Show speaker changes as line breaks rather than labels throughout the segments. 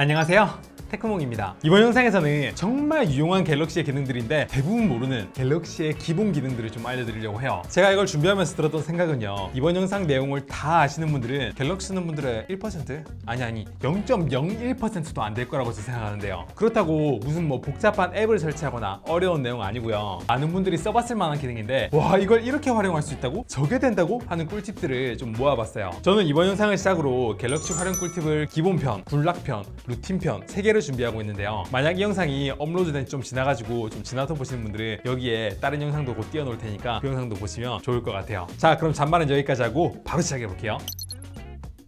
안녕하세요. 테크몽입니다. 이번 영상에서는 정말 유용한 갤럭시의 기능들인데 대부분 모르는 갤럭시의 기본 기능들을 좀 알려드리려고 해요. 제가 이걸 준비하면서 들었던 생각은요. 이번 영상 내용을 다 아시는 분들은 갤럭시 쓰는 분들의 1% 아니 아니 0.01%도 안 될 거라고 저 생각하는데요. 그렇다고 무슨 뭐 복잡한 앱을 설치하거나 어려운 내용 아니고요. 많은 분들이 써봤을 만한 기능인데 와 이걸 이렇게 활용할 수 있다고? 저게 된다고? 하는 꿀팁들을 좀 모아봤어요. 저는 이번 영상을 시작으로 갤럭시 활용 꿀팁을 기본편, 군락편, 루틴편 세 개를 준비하고 있는데요. 만약 이 영상이 업로드된 지좀 지나가지고 좀 지나서 보시는 분들은 여기에 다른 영상도 곧 띄워놓을 테니까 그 영상도 보시면 좋을 것 같아요. 자 그럼 잔말은 여기까지 하고 바로 시작해 볼게요.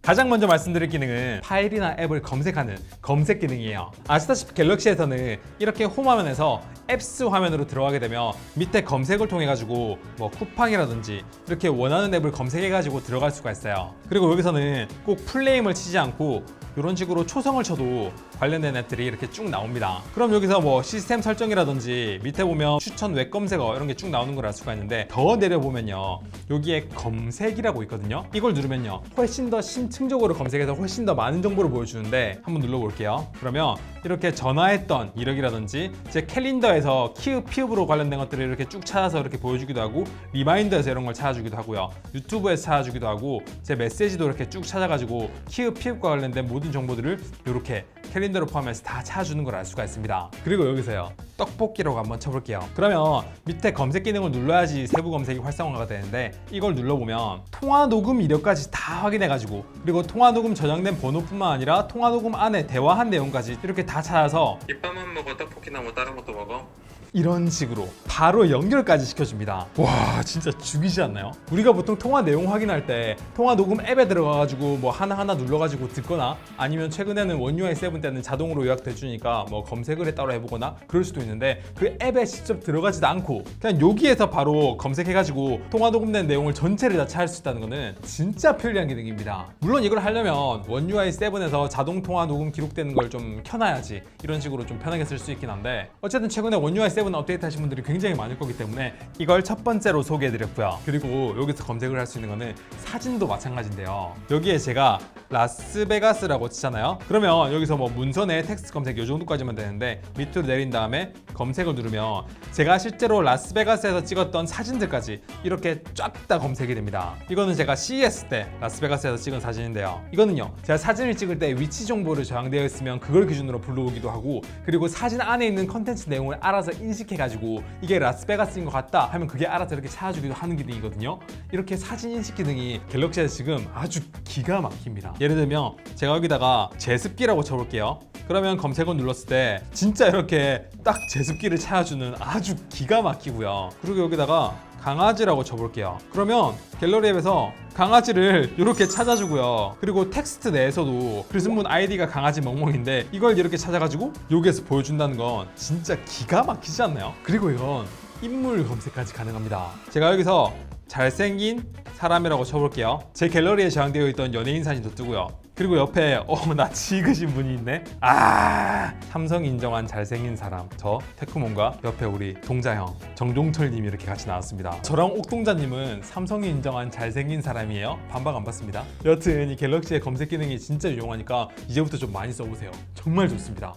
가장 먼저 말씀드릴 기능은 파일이나 앱을 검색하는 검색 기능이에요. 아시다시피 갤럭시에서는 이렇게 홈 화면에서 앱스 화면으로 들어가게 되면 밑에 검색을 통해 가지고 뭐 쿠팡이라든지 이렇게 원하는 앱을 검색해 가지고 들어갈 수가 있어요. 그리고 여기서는 꼭 풀네임을 치지 않고 이런 식으로 초성을 쳐도 관련된 앱들이 이렇게 쭉 나옵니다. 그럼 여기서 뭐 시스템 설정이라든지 밑에 보면 추천 웹 검색어 이런 게 쭉 나오는 걸 알 수가 있는데 더 내려보면요. 여기에 검색이라고 있거든요. 이걸 누르면요. 훨씬 더 심층적으로 검색해서 훨씬 더 많은 정보를 보여주는데 한번 눌러볼게요. 그러면 이렇게 전화했던 이력이라든지 제 캘린더에서 키읔 피읍으로 관련된 것들을 이렇게 쭉 찾아서 이렇게 보여주기도 하고 리마인더에서 이런 걸 찾아주기도 하고요. 유튜브에서 찾아주기도 하고 제 메시지도 이렇게 쭉 찾아가지고 키읔 피읍과 관련된 모든 정보들을 이렇게 캘린더로 포함해서 다 찾아주는 걸 알 수가 있습니다. 그리고 여기서요. 떡볶이라고 한번 쳐볼게요. 그러면 밑에 검색 기능을 눌러야지 세부 검색이 활성화가 되는데 이걸 눌러보면 통화 녹음 이력까지 다 확인해가지고 그리고 통화 녹음 저장된 번호뿐만 아니라 통화 녹음 안에 대화한 내용까지 이렇게 다 찾아서
립밤만 먹어 떡볶이나 뭐 다른 것도 먹어?
이런 식으로 바로 연결까지 시켜줍니다. 와 진짜 죽이지 않나요? 우리가 보통 통화 내용 확인할 때 통화 녹음 앱에 들어가가지고 뭐 하나하나 눌러가지고 듣거나 아니면 최근에는 원UI 7 때는 자동으로 요약돼 주니까 뭐 검색을 해 따로 해보거나 그럴 수도 있는데 그 앱에 직접 들어가지도 않고 그냥 여기에서 바로 검색해가지고 통화 녹음된 내용을 전체를 다 찾을 수 있다는 거는 진짜 편리한 기능입니다. 물론 이걸 하려면 원UI 7에서 자동 통화 녹음 기록되는 걸 좀 켜놔야지 이런 식으로 좀 편하게 쓸 수 있긴 한데 어쨌든 최근에 원UI 7 업데이트 하신 분들이 굉장히 많을 거기 때문에 이걸 첫 번째로 소개해드렸고요. 그리고 여기서 검색을 할 수 있는 거는 사진도 마찬가지인데요. 여기에 제가 라스베가스라고 치잖아요. 그러면 여기서 뭐 문선에 텍스트 검색 이 정도까지만 되는데 밑으로 내린 다음에 검색을 누르면 제가 실제로 라스베가스에서 찍었던 사진들까지 이렇게 쫙 다 검색이 됩니다. 이거는 제가 CES 때 라스베가스에서 찍은 사진인데요. 이거는요, 제가 사진을 찍을 때 위치 정보를 저장되어 있으면 그걸 기준으로 불러오기도 하고 그리고 사진 안에 있는 컨텐츠 내용을 알아서 인 식해가지고 이게 라스베가스인 것 같다 하면 그게 알아서 이렇게 찾아주기도 하는 기능이거든요. 이렇게 사진 인식 기능이 갤럭시에서 지금 아주 기가 막힙니다. 예를 들면 제가 여기다가 제습기라고 쳐볼게요. 그러면 검색어 눌렀을 때 진짜 이렇게 딱 제습기를 찾아주는 아주 기가 막히고요. 그리고 여기다가 강아지라고 쳐볼게요. 그러면 갤러리 앱에서 강아지를 이렇게 찾아주고요. 그리고 텍스트 내에서도 글쓴분 아이디가 강아지 멍멍인데 이걸 이렇게 찾아가지고 여기에서 보여준다는 건 진짜 기가 막히지 않나요? 그리고 이건 인물 검색까지 가능합니다. 제가 여기서 잘생긴 사람이라고 쳐볼게요. 제 갤러리에 저장되어 있던 연예인 사진도 뜨고요. 그리고 옆에 어나 지그신 분이 있네. 아 삼성 인정한 잘생긴 사람 저 테크몬과 옆에 우리 동자형 정종철 님이 이렇게 같이 나왔습니다. 저랑 옥동자 님은 삼성이 인정한 잘생긴 사람이에요. 반박 안 받습니다. 여튼 이 갤럭시의 검색 기능이 진짜 유용하니까 이제부터 좀 많이 써보세요. 정말 좋습니다.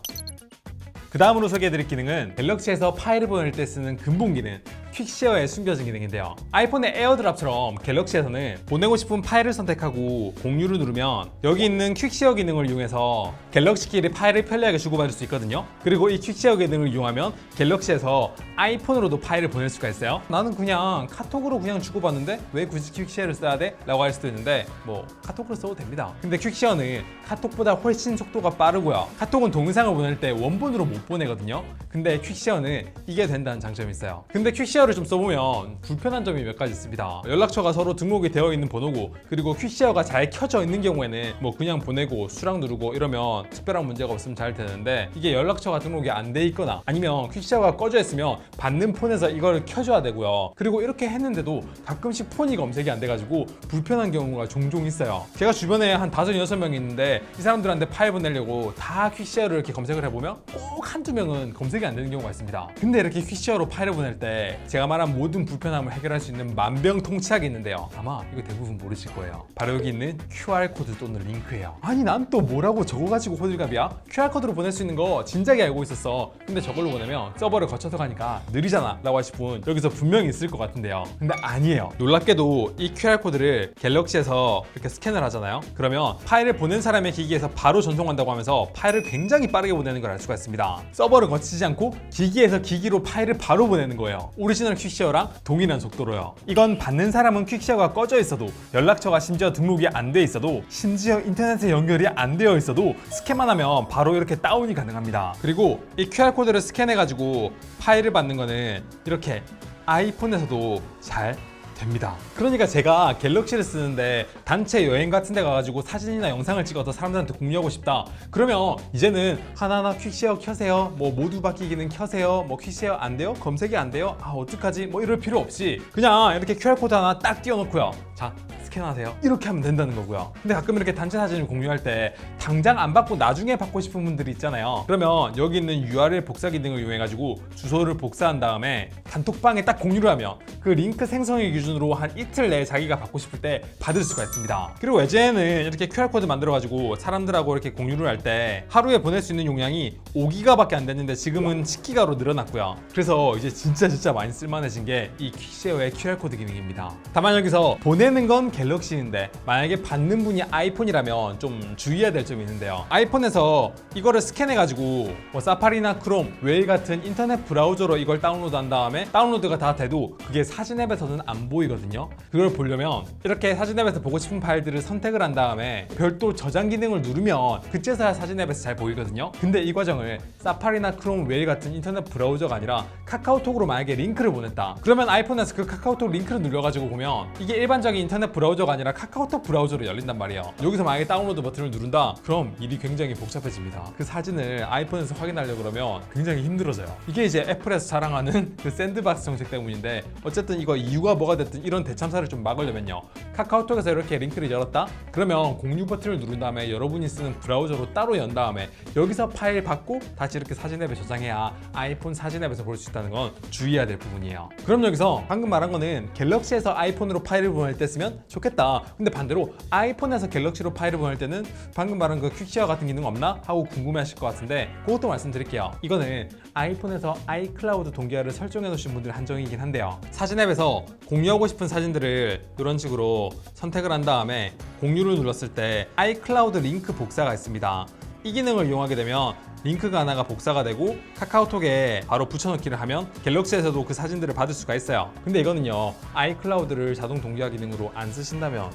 그 다음으로 소개해드릴 기능은 갤럭시에서 파일을 보낼 때 쓰는 근본 기능 퀵쉐어에 숨겨진 기능인데요. 아이폰의 에어드랍처럼 갤럭시에서는 보내고 싶은 파일을 선택하고 공유를 누르면 여기 있는 퀵쉐어 기능을 이용해서 갤럭시끼리 파일을 편리하게 주고받을 수 있거든요. 그리고 이 퀵쉐어 기능을 이용하면 갤럭시에서 아이폰으로도 파일을 보낼 수가 있어요. 나는 그냥 카톡으로 그냥 주고받는데 왜 굳이 퀵쉐어를 써야 돼? 라고 할 수도 있는데 뭐 카톡으로 써도 됩니다. 근데 퀵쉐어는 카톡보다 훨씬 속도가 빠르고요. 카톡은 동영상을 보낼 때 원본으로 못 보내거든요. 근데 퀵쉐어는 이게 된다는 장점이 있어요. 근데 퀵쉐어를 좀 써보면 불편한 점이 몇 가지 있습니다. 연락처가 서로 등록이 되어 있는 번호고 그리고 퀵쉐어가 잘 켜져 있는 경우에는 뭐 그냥 보내고 수락 누르고 이러면 특별한 문제가 없으면 잘 되는데 이게 연락처가 등록이 안 돼 있거나 아니면 퀵쉐어가 꺼져 있으면 받는 폰에서 이걸 켜줘야 되고요. 그리고 이렇게 했는데도 가끔씩 폰이 검색이 안 돼가지고 불편한 경우가 종종 있어요. 제가 주변에 한 다섯 여섯 명 있는데 이 사람들한테 파일 보내려고 다 퀵쉐어를 이렇게 검색을 해보면 꼭 한두 명은 검색이 안 되는 경우가 있습니다. 근데 이렇게 퀵쉐어로 파일을 보낼 때 제가 말한 모든 불편함을 해결할 수 있는 만병통치약이 있는데요. 아마 이거 대부분 모르실 거예요. 바로 여기 있는 QR 코드 또는 링크예요. 아니 난 또 뭐라고 저거 가지고 호들갑이야? QR 코드로 보낼 수 있는 거 진작에 알고 있었어. 근데 저걸로 보내면 서버를 거쳐서 가니까 느리잖아 라고 하실 분 여기서 분명히 있을 것 같은데요. 근데 아니에요. 놀랍게도 이 QR 코드를 갤럭시에서 이렇게 스캔을 하잖아요. 그러면 파일을 보낸 사람의 기기에서 바로 전송한다고 하면서 파일을 굉장히 빠르게 보내는 걸 알 수가 있습니다. 서버를 거치지 않고 기기에서 기기로 파일을 바로 보내는 거예요. 오리지널 퀵쉐어랑 동일한 속도로요. 이건 받는 사람은 퀵쉐어가 꺼져 있어도 연락처가 심지어 등록이 안 돼 있어도 심지어 인터넷에 연결이 안 되어 있어도 스캔만 하면 바로 이렇게 다운이 가능합니다. 그리고 이 QR 코드를 스캔해 가지고 파일을 받는 거는 이렇게 아이폰에서도 잘 됩니다. 그러니까 제가 갤럭시를 쓰는데 단체 여행 같은 데 가가지고 사진이나 영상을 찍어서 사람들한테 공유하고 싶다. 그러면 이제는 하나하나 퀵쉐어 켜세요. 뭐 모두 받기 기능 켜세요. 뭐 퀵쉐어 안 돼요? 검색이 안 돼요? 아 어떡하지? 뭐 이럴 필요 없이 그냥 이렇게 QR코드 하나 딱 띄워놓고요. 자 스캔하세요. 이렇게 하면 된다는 거고요. 근데 가끔 이렇게 단체 사진을 공유할 때 당장 안 받고 나중에 받고 싶은 분들이 있잖아요. 그러면 여기 있는 URL 복사 기능을 이용해 가지고 주소를 복사한 다음에 단톡방에 딱 공유를 하면 그 링크 생성일 기준으로 한 이틀 내에 자기가 받고 싶을 때 받을 수가 있습니다. 그리고 예전에는 이렇게 QR코드 만들어 가지고 사람들하고 이렇게 공유를 할 때 하루에 보낼 수 있는 용량이 5기가밖에 안 됐는데 지금은 10기가로 늘어났고요. 그래서 이제 진짜 진짜 많이 쓸만해진 게 이 퀵쉐어의 QR코드 기능입니다. 다만 여기서 보내는 건 갤럭시인데 만약에 받는 분이 아이폰이라면 좀 주의해야 될 점이 있는데요. 아이폰에서 이거를 스캔해가지고 뭐 사파리나 크롬, 웨일 같은 인터넷 브라우저로 이걸 다운로드한 다음에 다운로드가 다 돼도 그게 사진 앱에서는 안 보이거든요. 그걸 보려면 이렇게 사진 앱에서 보고 싶은 파일들을 선택을 한 다음에 별도 저장 기능을 누르면 그제서야 사진 앱에서 잘 보이거든요. 근데 이 과정을 사파리나 크롬, 웨일 같은 인터넷 브라우저가 아니라 카카오톡으로 만약에 링크를 보냈다. 그러면 아이폰에서 그 카카오톡 링크를 눌러가지고 보면 이게 일반적인 인터넷 브라우저 가 아니라 카카오톡 브라우저로 열린단 말이에요. 여기서 만약에 다운로드 버튼을 누른다. 그럼 일이 굉장히 복잡해집니다. 그 사진을 아이폰에서 확인하려 그러면 굉장히 힘들어져요. 이게 이제 애플에서 자랑하는 그 샌드박스 정책 때문인데 어쨌든 이거 이유가 뭐가 됐든 이런 대참사를 좀 막으려면요. 카카오톡에서 이렇게 링크를 열었다. 그러면 공유 버튼을 누른 다음에 여러분이 쓰는 브라우저로 따로 연 다음에 여기서 파일 받고 다시 이렇게 사진 앱에 저장해야 아이폰 사진 앱에서 볼 수 있다는 건 주의해야 될 부분이에요. 그럼 여기서 방금 말한 거는 갤럭시에서 아이폰으로 파일을 보낼 때 쓰면 좋겠다. 근데 반대로 아이폰에서 갤럭시로 파일을 보낼 때는 방금 말한 그 퀵쉐어 같은 기능 없나 하고 궁금해 하실 것 같은데 그것도 말씀드릴게요. 이거는 아이폰에서 아이클라우드 동기화를 설정해 놓으신 분들 한정이긴 한데요. 사진 앱에서 공유하고 싶은 사진들을 이런 식으로 선택을 한 다음에 공유를 눌렀을 때 아이클라우드 링크 복사가 있습니다. 이 기능을 이용하게 되면 링크가 하나가 복사가 되고 카카오톡에 바로 붙여넣기를 하면 갤럭시에서도 그 사진들을 받을 수가 있어요. 근데 이거는요 아이클라우드를 자동 동기화 기능으로 안 쓰신다면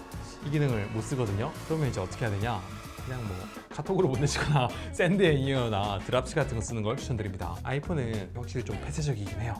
이 기능을 못 쓰거든요. 그러면 이제 어떻게 해야 되냐? 그냥 뭐 카톡으로 보내시거나 샌드 애니어나 드랍시 같은 거 쓰는 걸 추천드립니다. 아이폰은 확실히 좀 폐쇄적이긴 해요.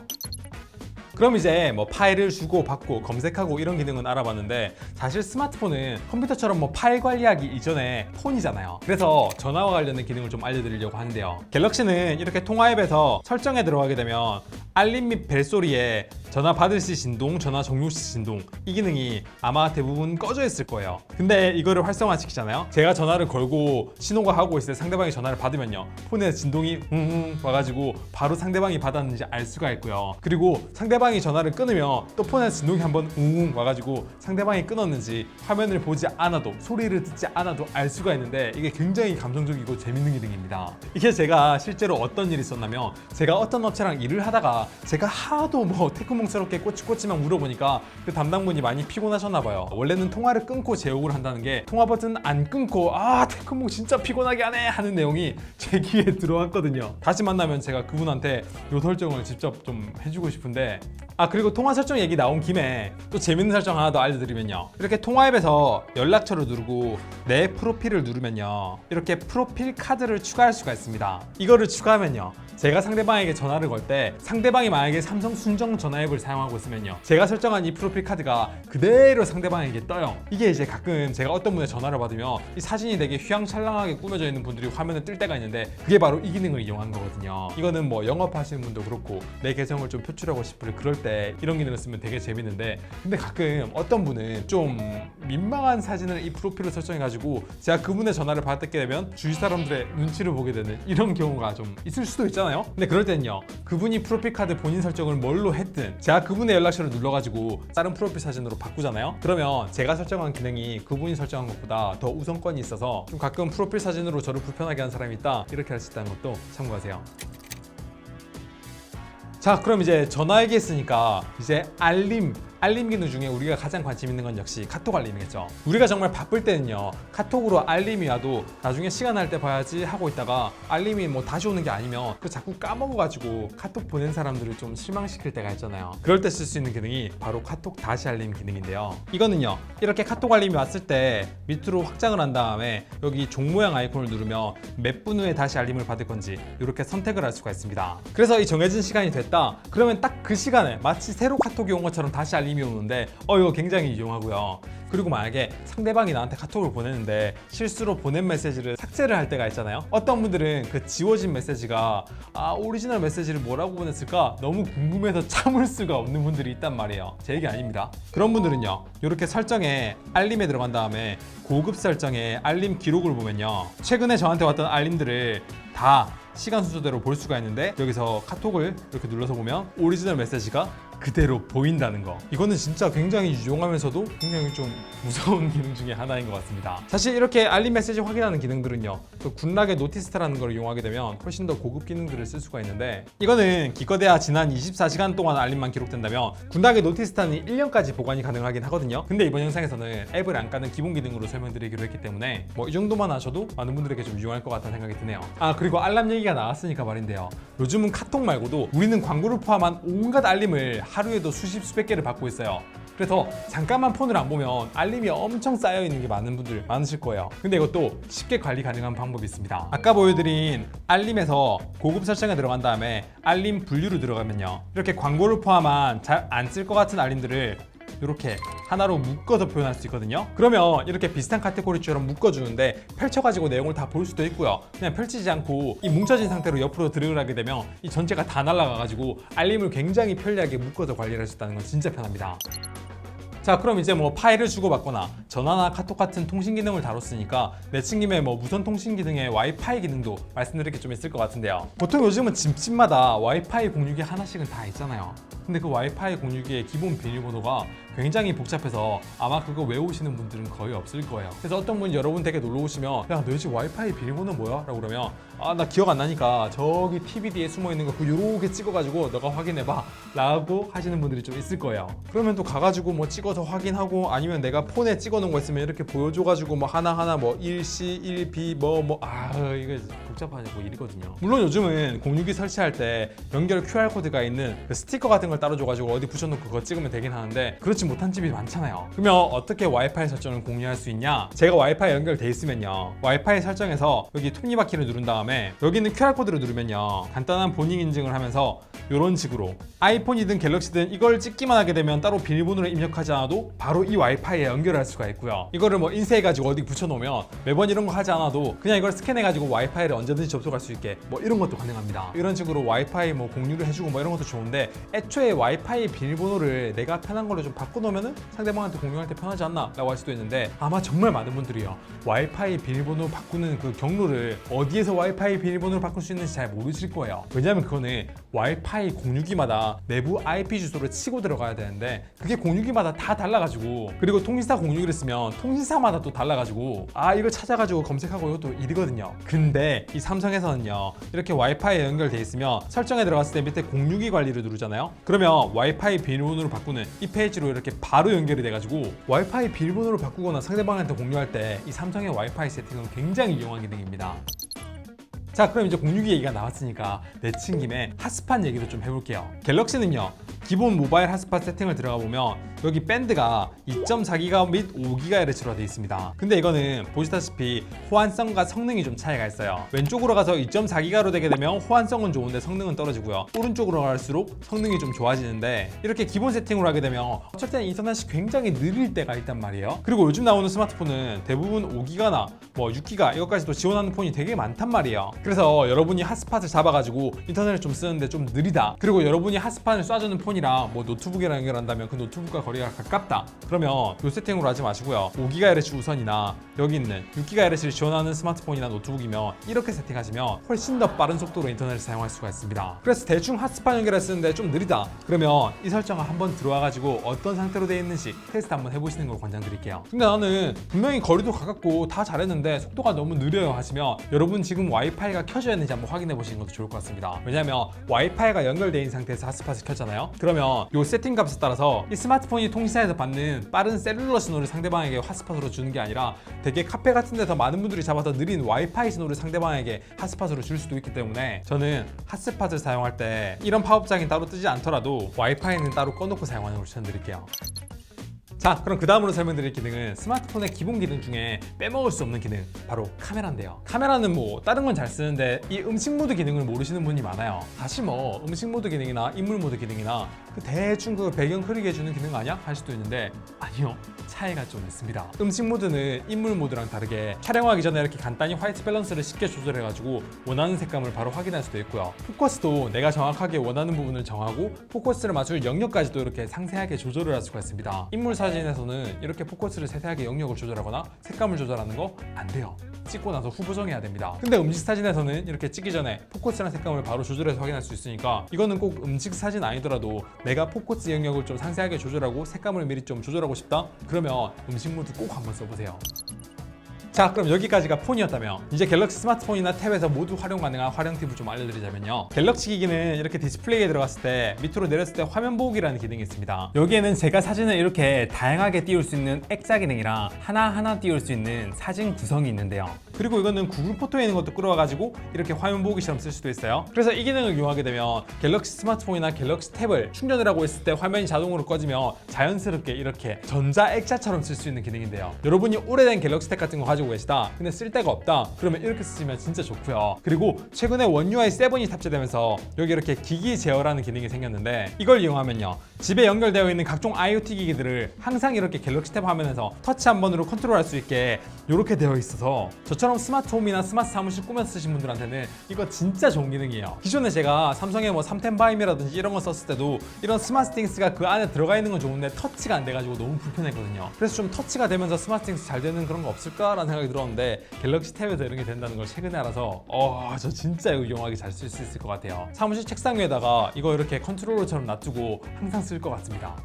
그럼 이제 뭐 파일을 주고 받고 검색하고 이런 기능은 알아봤는데 사실 스마트폰은 컴퓨터처럼 뭐 파일 관리하기 이전에 폰이잖아요. 그래서 전화와 관련된 기능을 좀 알려드리려고 하는데요. 갤럭시는 이렇게 통화 앱에서 설정에 들어가게 되면 알림 및 벨소리에 전화 받을 시 진동, 전화 종료 시 진동 이 기능이 아마 대부분 꺼져 있을 거예요. 근데 이거를 활성화시키잖아요. 제가 전화를 걸고 신호가 하고 있을 때 상대방이 전화를 받으면요. 폰에 진동이 웅웅 와가지고 바로 상대방이 받았는지 알 수가 있고요. 그리고 상대방 이 전화를 끊으면 또 폰에 진동이 한번 웅웅 와가지고 상대방이 끊었는지 화면을 보지 않아도 소리를 듣지 않아도 알 수가 있는데 이게 굉장히 감성적이고 재밌는 기능입니다. 이게 제가 실제로 어떤 일이 있었냐면 제가 어떤 업체랑 일을 하다가 제가 하도 뭐 테크몽스럽게 꼬치꼬치만 물어보니까 그 담당분이 많이 피곤하셨나 봐요. 원래는 통화를 끊고 제옥을 한다는 게 통화 버튼 안 끊고 아 테크몽 진짜 피곤하게 하네 하는 내용이 제 귀에 들어왔거든요. 다시 만나면 제가 그분한테 요 설정을 직접 좀 해주고 싶은데 아 그리고 통화 설정 얘기 나온 김에 또 재밌는 설정 하나 더 알려드리면요. 이렇게 통화 앱에서 연락처를 누르고 내 프로필을 누르면요. 이렇게 프로필 카드를 추가할 수가 있습니다. 이거를 추가하면요. 제가 상대방에게 전화를 걸때 상대 상대방이 만약에 삼성 순정 전화 앱을 사용하고 있으면요. 제가 설정한 이 프로필 카드가 그대로 상대방에게 떠요. 이게 이제 가끔 제가 어떤 분의 전화를 받으면 이 사진이 되게 휘황찬란하게 꾸며져 있는 분들이 화면에 뜰 때가 있는데 그게 바로 이 기능을 이용한 거거든요. 이거는 뭐 영업하시는 분도 그렇고 내 계정을 좀 표출하고 싶을 그럴 때 이런 기능을 쓰면 되게 재밌는데 근데 가끔 어떤 분은 좀 민망한 사진을 이 프로필로 설정해 가지고 제가 그분의 전화를 받게 되면 주위 사람들의 눈치를 보게 되는 이런 경우가 좀 있을 수도 있잖아요. 근데 그럴 때는요 그분이 프로필 카드 본인 설정을 뭘로 했든 제가 그분의 연락처를 눌러 가지고 다른 프로필 사진으로 바꾸잖아요. 그러면 제가 설정한 기능이 그분이 설정한 것보다 더 우선권이 있어서 좀 가끔 프로필 사진으로 저를 불편하게 하는 사람이 있다 이렇게 할 수 있다는 것도 참고하세요 자 그럼 이제 전화기 했으니까 이제 알림 알림 기능 중에 우리가 가장 관심 있는 건 역시 카톡 알림이겠죠. 우리가 정말 바쁠 때는요 카톡으로 알림이 와도 나중에 시간 날 때 봐야지 하고 있다가 알림이 뭐 다시 오는 게 아니면 그 자꾸 까먹어가지고 카톡 보낸 사람들을 좀 실망시킬 때가 있잖아요. 그럴 때 쓸 수 있는 기능이 바로 카톡 다시 알림 기능인데요. 이거는요 이렇게 카톡 알림이 왔을 때 밑으로 확장을 한 다음에 여기 종 모양 아이콘을 누르면 몇 분 후에 다시 알림을 받을 건지 이렇게 선택을 할 수가 있습니다. 그래서 이 정해진 시간이 됐다. 그러면 딱 그 시간에 마치 새로 카톡이 온 것처럼 다시 알림 이 오는데 어 이거 굉장히 유용하고요. 그리고 만약에 상대방이 나한테 카톡을 보내는데 실수로 보낸 메시지를 삭제를 할 때가 있잖아요. 어떤 분들은 그 지워진 메시지가 아 오리지널 메시지를 뭐라고 보냈을까? 너무 궁금해서 참을 수가 없는 분들이 있단 말이에요. 제 얘기 아닙니다. 그런 분들은요 이렇게 설정에 알림에 들어간 다음에 고급 설정에 알림 기록을 보면요 최근에 저한테 왔던 알림들을 다 시간 순서대로 볼 수가 있는데 여기서 카톡을 이렇게 눌러서 보면 오리지널 메시지가 그대로 보인다는 거. 이거는 진짜 굉장히 유용하면서도 굉장히 좀 무서운 기능 중에 하나인 것 같습니다. 사실 이렇게 알림 메시지 확인하는 기능들은요 그 군락의 노티스타라는 걸 이용하게 되면 훨씬 더 고급 기능들을 쓸 수가 있는데 이거는 기껏해야 지난 24시간 동안 알림만 기록된다면 군락의 노티스타는 1년까지 보관이 가능하긴 하거든요. 근데 이번 영상에서는 앱을 안 까는 기본 기능으로 설명드리기로 했기 때문에 뭐 이 정도만 하셔도 많은 분들에게 좀 유용할 것 같다는 생각이 드네요. 아 그리고 알람 얘기가 나왔으니까 말인데요. 요즘은 카톡 말고도 우리는 광고를 포함한 온갖 알림을 하루에도 수십 수백 개를 받고 있어요 그래서 잠깐만 폰을 안 보면 알림이 엄청 쌓여 있는 게 많은 분들 많으실 거예요. 근데 이것도 쉽게 관리 가능한 방법이 있습니다. 아까 보여드린 알림에서 고급 설정에 들어간 다음에 알림 분류로 들어가면요. 이렇게 광고를 포함한 잘 안 쓸 것 같은 알림들을 이렇게 하나로 묶어서 표현할 수 있거든요. 그러면 이렇게 비슷한 카테고리처럼 묶어주는데 펼쳐가지고 내용을 다 볼 수도 있고요. 그냥 펼치지 않고 이 뭉쳐진 상태로 옆으로 드래그 하게 되면 이 전체가 다 날아가가지고 알림을 굉장히 편리하게 묶어서 관리를 할 수 있다는 건 진짜 편합니다. 자 그럼 이제 뭐 파일을 주고받거나 전화나 카톡 같은 통신 기능을 다뤘으니까 내친 김에 뭐 무선 통신 기능의 와이파이 기능도 말씀드릴 게 좀 있을 것 같은데요 보통 요즘은 집집마다 와이파이 공유기 하나씩은 다 있잖아요 근데 그 와이파이 공유기의 기본 비밀번호가 굉장히 복잡해서 아마 그거 외우시는 분들은 거의 없을 거예요. 그래서 어떤 분이 여러분 댁에 놀러 오시면 야 너희 집 와이파이 비밀번호 뭐야? 라고 그러면 아 나 기억 안 나니까 저기 TV 뒤에 숨어 있는 거 요렇게 찍어가지고 너가 확인해봐. 라고 하시는 분들이 좀 있을 거예요. 그러면 또 가가지고 뭐 찍어서 확인하고 아니면 내가 폰에 찍어놓은 거 있으면 이렇게 보여줘가지고 뭐 하나하나 뭐 1C, 1B 뭐 뭐 아 이거 복잡하고 일이거든요. 물론 요즘은 공유기 설치할 때 연결 QR코드가 있는 그 스티커 같은 걸 따로 줘가지고 어디 붙여놓고 그거 찍으면 되긴 하는데 그렇지 못한 집이 많잖아요. 그러면 어떻게 와이파이 설정을 공유할 수 있냐? 제가 와이파이 연결돼 있으면요. 와이파이 설정에서 여기 톱니바퀴를 누른 다음에 여기 있는 QR코드를 누르면요. 간단한 본인 인증을 하면서 이런 식으로 아이폰이든 갤럭시든 이걸 찍기만 하게 되면 따로 비밀번호를 입력하지 않아도 바로 이 와이파이에 연결할 수가 있고요. 이거를 뭐 인쇄해가지고 어디 붙여놓으면 매번 이런 거 하지 않아도 그냥 이걸 스캔해가지고 와이파이를 언제든지 접속할 수 있게 뭐 이런 것도 가능합니다. 이런 식으로 와이파이 뭐 공유를 해주고 뭐 이런 것도 좋은데 애초에 와이파이 비밀번호를 내가 편한 걸로 좀 바꿔 놓으면은 상대방한테 공유할 때 편하지 않나 라고 할 수도 있는데 아마 정말 많은 분들이요. 와이파이 비밀번호 바꾸는 그 경로를 어디에서 와이파이 비밀번호를 바꿀 수 있는지 잘 모르실 거예요. 왜냐면 그거는 와이파이 공유기마다 내부 IP 주소를 치고 들어가야 되는데 그게 공유기마다 다 달라가지고 그리고 통신사 공유기를 쓰면 통신사마다 또 달라가지고 아 이걸 찾아가지고 검색하고 이것도 일이거든요. 근데 이 삼성에서는요 이렇게 와이파이에 연결돼 있으면 설정에 들어갔을 때 밑에 공유기 관리를 누르잖아요. 그러면 와이파이 비밀번호를 바꾸는 이 페이지로 이렇게 바로 연결이 돼가지고 와이파이 비밀번호를 바꾸거나 상대방한테 공유할 때 이 삼성의 와이파이 세팅은 굉장히 유용한 기능입니다. 자 그럼 이제 공유기 얘기가 나왔으니까 내친 김에 핫스팟 얘기도 좀 해볼게요. 갤럭시는요 기본 모바일 핫스팟 세팅을 들어가 보면 여기 밴드가 2.4기가 및 5GHz로 되어 있습니다. 근데 이거는 보시다시피 호환성과 성능이 좀 차이가 있어요. 왼쪽으로 가서 2.4기가로 되게 되면 호환성은 좋은데 성능은 떨어지고요. 오른쪽으로 갈수록 성능이 좀 좋아지는데 이렇게 기본 세팅으로 하게 되면 때는 인터넷이 굉장히 느릴 때가 있단 말이에요. 그리고 요즘 나오는 스마트폰은 대부분 5기가나 뭐 6기가 이것까지도 지원하는 폰이 되게 많단 말이에요. 그래서 여러분이 핫스팟을 잡아가지고 인터넷을 좀 쓰는데 좀 느리다. 그리고 여러분이 핫스팟을 쏴주는 폰이랑 뭐 노트북이랑 연결한다면 그 노트북과 거리가 가깝다. 그러면 요 세팅으로 하지 마시고요. 5GHz 우선이나 여기 있는 6GHz를 지원하는 스마트폰이나 노트북이면 이렇게 세팅하시면 훨씬 더 빠른 속도로 인터넷을 사용할 수가 있습니다. 그래서 대충 핫스팟 연결을 쓰는데 좀 느리다. 그러면 이 설정을 한번 들어와가지고 어떤 상태로 되어 있는지 테스트 한번 해보시는 걸 권장드릴게요. 근데 나는 분명히 거리도 가깝고 다 잘했는데 속도가 너무 느려요 하시면 여러분 지금 와이파이가 켜져 있는지 한번 확인해 보시는 것도 좋을 것 같습니다. 왜냐하면 와이파이가 연결되어 있는 상태에서 핫스팟을 켰잖아요. 그러면 이 세팅 값에 따라서 이 스마트폰 이 통신사에서 받는 빠른 셀룰러 신호를 상대방에게 핫스팟으로 주는 게 아니라 되게 카페 같은 데서 많은 분들이 잡아서 느린 와이파이 신호를 상대방에게 핫스팟으로 줄 수도 있기 때문에 저는 핫스팟을 사용할 때 이런 팝업장이 따로 뜨지 않더라도 와이파이는 따로 꺼놓고 사용하는 걸 추천드릴게요. 자 그럼 그 다음으로 설명드릴 기능은 스마트폰의 기본 기능 중에 빼먹을 수 없는 기능 바로 카메라인데요. 카메라는 뭐 다른 건 잘 쓰는데 이 음식 모드 기능을 모르시는 분이 많아요. 사실 뭐 음식 모드 기능이나 인물 모드 기능이나 그 대충 그 배경 흐리게 해주는 기능 아니야? 할 수도 있는데 아니요 차이가 좀 있습니다. 음식 모드는 인물 모드랑 다르게 촬영하기 전에 이렇게 간단히 화이트 밸런스를 쉽게 조절해가지고 원하는 색감을 바로 확인할 수도 있고요. 포커스도 내가 정확하게 원하는 부분을 정하고 포커스를 맞출 영역까지도 이렇게 상세하게 조절을 할 수가 있습니다. 인물 사진 에서는 이렇게 포커스를 세세하게 영역을 조절하거나 색감을 조절하는 거 안 돼요. 찍고 나서 후보 정해야 됩니다. 근데 음식 사진에서는 이렇게 찍기 전에 포커스랑 색감을 바로 조절해서 확인할 수 있으니까 이거는 꼭 음식 사진 아니더라도 내가 포커스 영역을 좀 상세하게 조절하고 색감을 미리 좀 조절하고 싶다? 그러면 음식 모드 꼭 한번 써보세요 자 그럼 여기까지가 폰이었다면 이제 갤럭시 스마트폰이나 탭에서 모두 활용 가능한 활용 팁을 좀 알려드리자면요. 갤럭시 기기는 이렇게 디스플레이에 들어갔을 때 밑으로 내렸을 때 화면 보기라는 기능이 있습니다. 여기에는 제가 사진을 이렇게 다양하게 띄울 수 있는 액자 기능이랑 하나하나 띄울 수 있는 사진 구성이 있는데요. 그리고 이거는 구글 포토에 있는 것도 끌어와가지고 이렇게 화면 보기처럼 쓸 수도 있어요. 그래서 이 기능을 이용하게 되면 갤럭시 스마트폰이나 갤럭시 탭을 충전을 하고 있을 때 화면이 자동으로 꺼지면 자연스럽게 이렇게 전자 액자처럼 쓸 수 있는 기능인데요. 여러분이 오래된 갤럭시 탭 같은 거 가지고 계시다. 근데 쓸 데가 없다. 그러면 이렇게 쓰시면 진짜 좋고요. 그리고 최근에 원 UI 7이 탑재되면서 여기 이렇게 기기 제어라는 기능이 생겼는데 이걸 이용하면요. 집에 연결되어 있는 각종 IoT 기기들을 항상 이렇게 갤럭시 탭 화면에서 터치 한 번으로 컨트롤할 수 있게 이렇게 되어 있어서 저처럼 스마트홈이나 스마트 사무실 꾸며서 쓰신 분들한테는 이거 진짜 좋은 기능이에요. 기존에 제가 삼성의 뭐 3텐 바임이라든지 이런 거 썼을 때도 이런 스마트 띵스가 그 안에 들어가 있는 건 좋은데 터치가 안 돼가지고 너무 불편했거든요. 그래서 좀 터치가 되면서 스마트 띵스 잘 되는 그런 거 없을까라는 생각이 들었는데 갤럭시 탭에서 이런 게 된다는 걸 최근에 알아서 어, 저 진짜 이거 이용하기 잘 쓸 수 있을 것 같아요. 사무실 책상 위에다가 이거 이렇게 컨트롤러처럼 놔두고 항상 쓸 것 같습니다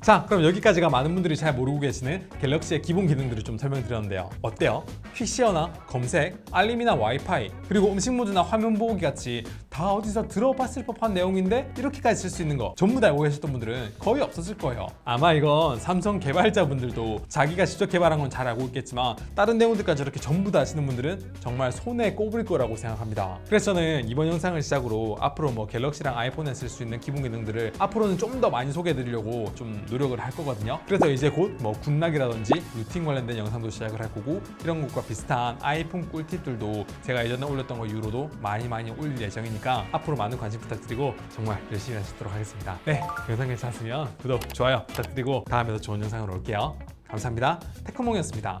자 그럼 여기까지가 많은 분들이 잘 모르고 계시는 갤럭시의 기본 기능들을 좀 설명드렸는데요. 어때요? 퀵시어나 검색, 알림이나 와이파이 그리고 음식 모드나 화면 보기 같이 다 어디서 들어봤을 법한 내용인데 이렇게까지 쓸 수 있는 거 전부 다 알고 계셨던 분들은 거의 없었을 거예요. 아마 이건 삼성 개발자분들도 자기가 직접 개발한 건 잘 알고 있겠지만 다른 내용들까지 저렇게 전부 다 아시는 분들은 정말 손에 꼽을 거라고 생각합니다. 그래서 저는 이번 영상을 시작으로 앞으로 뭐 갤럭시랑 아이폰에 쓸 수 있는 기본 기능들을 앞으로는 좀 더 많이 소개해 드리려고 좀 노력을 할 거거든요. 그래서 이제 곧 뭐 굿락이라든지 루팅 관련된 영상도 시작을 할 거고 이런 것과 비슷한 아이폰 꿀팁들도 제가 예전에 올렸던 거 이후로도 많이 많이 올릴 예정이니까 앞으로 많은 관심 부탁드리고 정말 열심히 하시도록 하겠습니다. 네 영상 괜찮았으면 구독 좋아요 부탁드리고 다음에도 좋은 영상으로 올게요. 감사합니다. 테크몽이었습니다